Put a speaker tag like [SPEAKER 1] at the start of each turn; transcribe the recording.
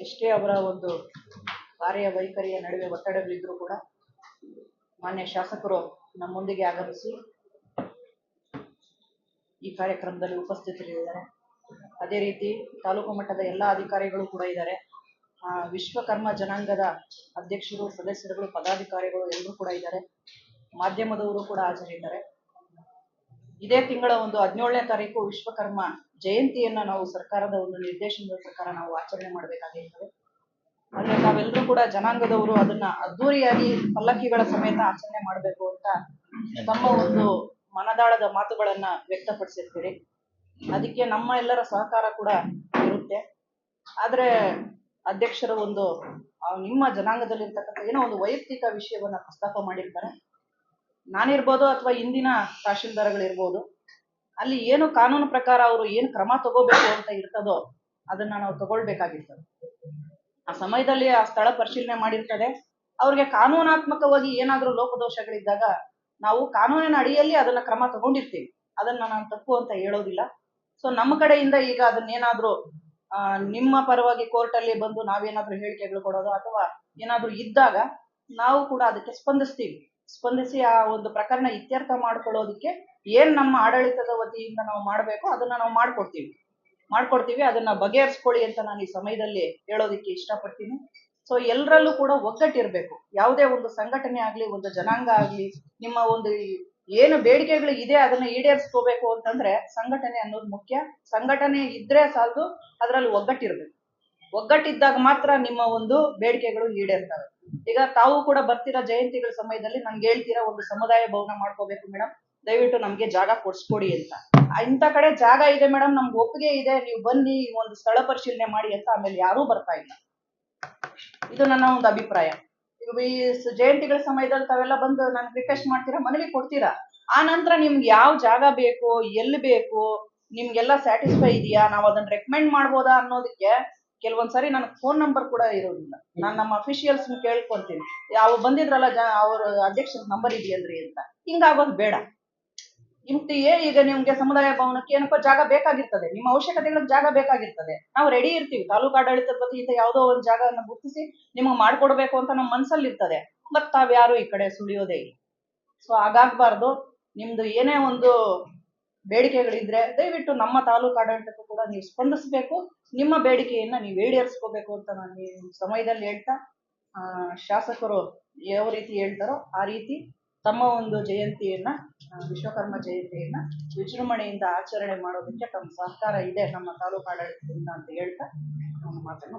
[SPEAKER 1] ಎಷ್ಟೇ ಅವರ ಒಂದು ಕಾರ್ಯ ವೈಖರಿಯ ನಡುವೆ ಒತ್ತಡಗಳಿದ್ರೂ ಕೂಡ ಮಾನ್ಯ ಶಾಸಕರು ನಮ್ಮೊಂದಿಗೆ ಆಗಮಿಸಿ ಈ ಕಾರ್ಯಕ್ರಮದಲ್ಲಿ ಉಪಸ್ಥಿತರಿದ್ದಾರೆ. ಅದೇ ರೀತಿ ತಾಲೂಕು ಮಟ್ಟದ ಎಲ್ಲ ಅಧಿಕಾರಿಗಳು ಕೂಡ ಇದ್ದಾರೆ. ವಿಶ್ವಕರ್ಮ ಜನಾಂಗದ ಅಧ್ಯಕ್ಷರು, ಸದಸ್ಯರುಗಳು, ಪದಾಧಿಕಾರಿಗಳು ಎಲ್ಲರೂ ಕೂಡ ಇದ್ದಾರೆ. ಮಾಧ್ಯಮದವರು ಕೂಡ ಹಾಜರಿದ್ದಾರೆ. ಇದೇ ತಿಂಗಳ ಒಂದು ಹದಿನೇಳನೇ ತಾರೀಕು ವಿಶ್ವಕರ್ಮ ಜಯಂತಿಯನ್ನ ನಾವು ಸರ್ಕಾರದ ಒಂದು ನಿರ್ದೇಶನದ ಪ್ರಕಾರ ನಾವು ಆಚರಣೆ ಮಾಡಬೇಕಾಗಿರ್ತದೆ. ಅಂದ್ರೆ ನಾವೆಲ್ಲರೂ ಕೂಡ ಜನಾಂಗದವರು ಅದನ್ನ ಅದ್ದೂರಿಯಾಗಿ ಪಲ್ಲಕ್ಕಿಗಳ ಸಮೇತ ಆಚರಣೆ ಮಾಡಬೇಕು ಅಂತ ತಮ್ಮ ಒಂದು ಮನದಾಳದ ಮಾತುಗಳನ್ನ ವ್ಯಕ್ತಪಡಿಸಿರ್ತೀರಿ. ಅದಕ್ಕೆ ನಮ್ಮ ಎಲ್ಲರ ಸಹಕಾರ ಕೂಡ ಇರುತ್ತೆ. ಆದ್ರೆ ಅಧ್ಯಕ್ಷರ ಒಂದು ನಿಮ್ಮ ಜನಾಂಗದಲ್ಲಿರ್ತಕ್ಕಂಥ ಏನೋ ಒಂದು ವೈಯಕ್ತಿಕ ವಿಷಯವನ್ನ ಪ್ರಸ್ತಾಪ ಮಾಡಿರ್ತಾರೆ. ನಾನಿರ್ಬೋದು ಅಥವಾ ಇಂದಿನ ತಹಶೀಲ್ದಾರ್ಗಳಿರ್ಬೋದು ಅಲ್ಲಿ ಏನು ಕಾನೂನು ಪ್ರಕಾರ ಅವರು ಏನು ಕ್ರಮ ತಗೋಬೇಕು ಅಂತ ಇರ್ತದೋ ಅದನ್ನ ನಾವು ತಗೊಳ್ಬೇಕಾಗಿರ್ತದೆ ಆ ಸಮಯದಲ್ಲಿ ಆ ಸ್ಥಳ ಪರಿಶೀಲನೆ ಮಾಡಿರ್ತದೆ. ಅವ್ರಿಗೆ ಕಾನೂನಾತ್ಮಕವಾಗಿ ಏನಾದರೂ ಲೋಪದೋಷಗಳಿದ್ದಾಗ ನಾವು ಕಾನೂನಿನ ಅಡಿಯಲ್ಲಿ ಅದನ್ನ ಕ್ರಮ ತಗೊಂಡಿರ್ತೀವಿ. ಅದನ್ನ ನಾನು ತಪ್ಪು ಅಂತ ಹೇಳೋದಿಲ್ಲ. ಸೊ ನಮ್ಮ ಕಡೆಯಿಂದ ಈಗ ಅದನ್ನೇನಾದ್ರೂ ಆ, ನಿಮ್ಮ ಪರವಾಗಿ ಕೋರ್ಟಲ್ಲಿ ಬಂದು ನಾವೇನಾದ್ರೂ ಹೇಳಿಕೆಗಳು ಕೊಡೋದು ಅಥವಾ ಏನಾದ್ರೂ ಇದ್ದಾಗ ನಾವು ಕೂಡ ಅದಕ್ಕೆ ಸ್ಪಂದಿಸ್ತೀವಿ. ಸ್ಪಂದಿಸಿ ಆ ಒಂದು ಪ್ರಕರಣ ಇತ್ಯರ್ಥ ಮಾಡ್ಕೊಳ್ಳೋದಕ್ಕೆ ಏನ್ ನಮ್ಮ ಆಡಳಿತದ ವತಿಯಿಂದ ನಾವು ಮಾಡಬೇಕು ಅದನ್ನ ನಾವು ಮಾಡ್ಕೊಡ್ತೀವಿ. ಮಾಡ್ಕೊಡ್ತೀವಿ, ಅದನ್ನ ಬಗೆಹರಿಸ್ಕೊಳ್ಳಿ ಅಂತ ನಾನು ಈ ಸಮಯದಲ್ಲಿ ಹೇಳೋದಕ್ಕೆ ಇಷ್ಟಪಡ್ತೀನಿ. ಸೊ ಎಲ್ಲರಲ್ಲೂ ಕೂಡ ಒಗ್ಗಟ್ಟಿರ್ಬೇಕು. ಯಾವುದೇ ಒಂದು ಸಂಘಟನೆ ಆಗ್ಲಿ, ಒಂದು ಜನಾಂಗ ಆಗ್ಲಿ, ನಿಮ್ಮ ಒಂದು ಏನು ಬೇಡಿಕೆಗಳು ಇದೆ ಅದನ್ನ ಈಡೇರಿಸ್ಕೋಬೇಕು ಅಂತಂದ್ರೆ ಸಂಘಟನೆ ಅನ್ನೋದು ಮುಖ್ಯ. ಸಂಘಟನೆ ಇದ್ರೆ ಸಾಲದು ಅದರಲ್ಲಿ ಒಗ್ಗಟ್ಟಿರ್ಬೇಕು. ಒಗ್ಗಟ್ಟಿದ್ದಾಗ ಮಾತ್ರ ನಿಮ್ಮ ಒಂದು ಬೇಡಿಕೆಗಳು ಈಡೇರ್ತವೆ. ಈಗ ತಾವು ಕೂಡ ಬರ್ತೀರಾ ಜಯಂತಿಗಳ ಸಮಯದಲ್ಲಿ ನಂಗೆ ಹೇಳ್ತೀರಾ ಒಂದು ಸಮುದಾಯ ಭವನ ಮಾಡ್ಕೋಬೇಕು ಮೇಡಮ್ ದಯವಿಟ್ಟು ನಮ್ಗೆ ಜಾಗ ಕೊಡ್ಸ್ಕೊಡಿ ಅಂತ. ಇಂಥ ಕಡೆ ಜಾಗ ಇದೆ ಮೇಡಮ್ ನಮ್ಗೆ ಒಪ್ಪಿಗೆ ಇದೆ, ನೀವು ಬನ್ನಿ, ಒಂದು ಸ್ಥಳ ಪರಿಶೀಲನೆ ಮಾಡಿ ಅಂತ ಆಮೇಲೆ ಯಾರೂ ಬರ್ತಾ ಇಲ್ಲ. ಇದು ನನ್ನ ಒಂದು ಅಭಿಪ್ರಾಯ. ಈ ಜಯಂತಿಗಳ ಸಮಯದಲ್ಲಿ ತಾವೆಲ್ಲ ಬಂದು ನನ್ಗೆ ರಿಕ್ವೆಸ್ಟ್ ಮಾಡ್ತೀರಾ ಮನವಿ ಕೊಡ್ತೀರಾ? ಆ ನಂತರ ನಿಮ್ಗೆ ಯಾವ ಜಾಗ ಬೇಕು, ಎಲ್ಲಿ ಬೇಕು, ನಿಮ್ಗೆಲ್ಲ ಸ್ಯಾಟಿಸ್ಫೈ ಇದೆಯಾ? ನಾವು ಅದನ್ನ ರೆಕಮೆಂಡ್ ಮಾಡ್ಬೋದಾ ಅನ್ನೋದಕ್ಕೆ ಕೆಲವೊಂದ್ಸರಿ ನನಗೆ ಫೋನ್ ನಂಬರ್ ಕೂಡ ಇರೋದಿಲ್ಲ. ನಾನು ನಮ್ಮ ಅಫಿಷಿಯಲ್ಸ್ ಕೇಳ್ಕೊಂತೀನಿ. ಯಾವ ಬಂದಿದ್ರಲ್ಲ ಜ ಅವ್ರ ಅಧ್ಯಕ್ಷರ ನಂಬರ್ ಇದೆಯಲ್ರಿ ಅಂತ. ಹಿಂಗಾಗೋದು ಬೇಡ. ಇಂತೆಯೇ ಈಗ ನಿಮ್ಗೆ ಸಮುದಾಯ ಭವನಕ್ಕೆ ಏನಪ್ಪಾ ಜಾಗ ಬೇಕಾಗಿರ್ತದೆ. ನಿಮ್ಮ ಅವಶ್ಯಕತೆಗಳಿಗೆ ಜಾಗ ಬೇಕಾಗಿರ್ತದೆ. ನಾವು ರೆಡಿ ಇರ್ತೀವಿ. ತಾಲೂಕು ಆಡಳಿತದ ವತಿಯಿಂದ ಯಾವುದೋ ಒಂದು ಜಾಗವನ್ನು ಗುರುತಿಸಿ ನಿಮಗೆ ಮಾಡ್ಕೊಡ್ಬೇಕು ಅಂತ ನಮ್ಮ ಮನಸ್ಸಲ್ಲಿ ಇರ್ತದೆ ಬಟ್ ತಾವ್ಯಾರು ಈ ಕಡೆ ಸುಳಿಯೋದೇ ಇಲ್ಲ. ಸೊ ಹಾಗಾಗ್ಬಾರ್ದು. ನಿಮ್ದು ಏನೇ ಒಂದು ಬೇಡಿಕೆಗಳಿದ್ರೆ ದಯವಿಟ್ಟು ನಮ್ಮ ತಾಲೂಕು ಆಡಳಿತಕ್ಕೂ ಕೂಡ ನೀವು ಸ್ಪಂದಿಸಬೇಕು ನಿಮ್ಮ ಬೇಡಿಕೆಯನ್ನ ನೀವು ಈಡೇರಿಸ್ಕೋಬೇಕು ಅಂತ ನಾನು ಈ ಸಮಯದಲ್ಲಿ ಹೇಳ್ತಾ ಆ, ಶಾಸಕರು ಯಾವ ರೀತಿ ಹೇಳ್ತಾರೋ ಆ ರೀತಿ ತಮ್ಮ ಒಂದು ಜಯಂತಿಯನ್ನ ವಿಶ್ವಕರ್ಮ ಜಯಂತಿಯನ್ನ ವಿಜೃಂಭಣೆಯಿಂದ ಆಚರಣೆ ಮಾಡೋದಕ್ಕೆ ತಮ್ಮ ಸಹಕಾರ ಇದೆ ನಮ್ಮ ತಾಲೂಕು ಆಡಳಿತದಿಂದ ಅಂತ ಹೇಳ್ತಾ ನಮ್ಮ ಮಾತನ್ನು.